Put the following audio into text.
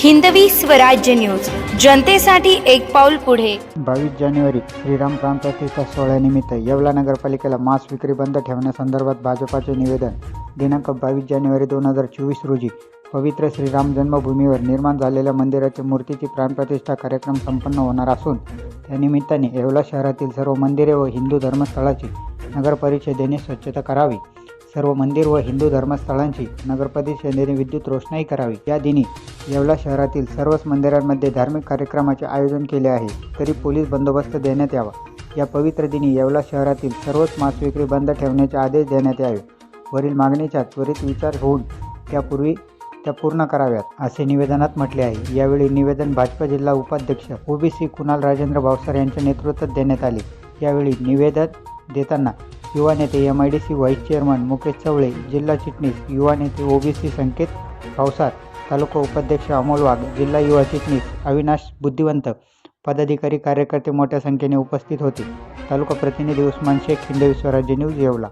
Hindavi Swarajya news. जनतेसाठी एक पाऊल पुढे. बावीस जानेवारी श्रीराम प्राणप्रतिष्ठा सोहळ्यानिमित्त येवला नगरपालिकेला मांस विक्री बंद ठेवण्यासंदर्भात भाजपाचे निवेदन. दिनांक बावीस जानेवारी दोन हजार चोवीस रोजी पवित्र श्रीराम जन्मभूमीवर निर्माण झालेल्या मंदिराच्या मूर्तीची प्राणप्रतिष्ठा कार्यक्रम संपन्न होणार असून त्यानिमित्ताने येवला शहरातील सर्व मंदिरे व हिंदू धर्मस्थळाची नगर परिषदेने स्वच्छता करावी. सर्व मंदिर व हिंदू धर्मस्थळांची नगर परिषदेने विद्युत रोषणाई करावी. या दिनी येवला शहरातील सर्वच मंदिरांमध्ये धार्मिक कार्यक्रमाचे आयोजन केले आहे. तरी पोलीस बंदोबस्त देण्यात यावा. या पवित्र दिनी येवला शहरातील सर्वच मांस विक्री बंद ठेवण्याचे आदेश देण्यात यावे. वरील मागणीचा त्वरित विचार होऊन त्यापूर्वी त्या पूर्ण कराव्यात असे निवेदनात म्हटले आहे. यावेळी निवेदन भाजपा जिल्हा उपाध्यक्ष ओबीसी कुणाल राजेंद्र भावसार यांच्या नेतृत्वात देण्यात आले. यावेळी निवेदन देताना युवा नेते M I D C vice chairman Mukesh Chavale जिल्हा चिटणीस युवा नेते ओबीसी संकेत भावसार तालुका उपाध्यक्ष अमोल वाघ जिल्हा युवा चिटणीस अविनाश बुद्धिवंत पदाधिकारी कार्यकर्ते मोठ्या संख्येने उपस्थित होते. तालुका प्रतिनिधी उस्मान शेख हिंदवी स्वराज्य न्यूज येवला.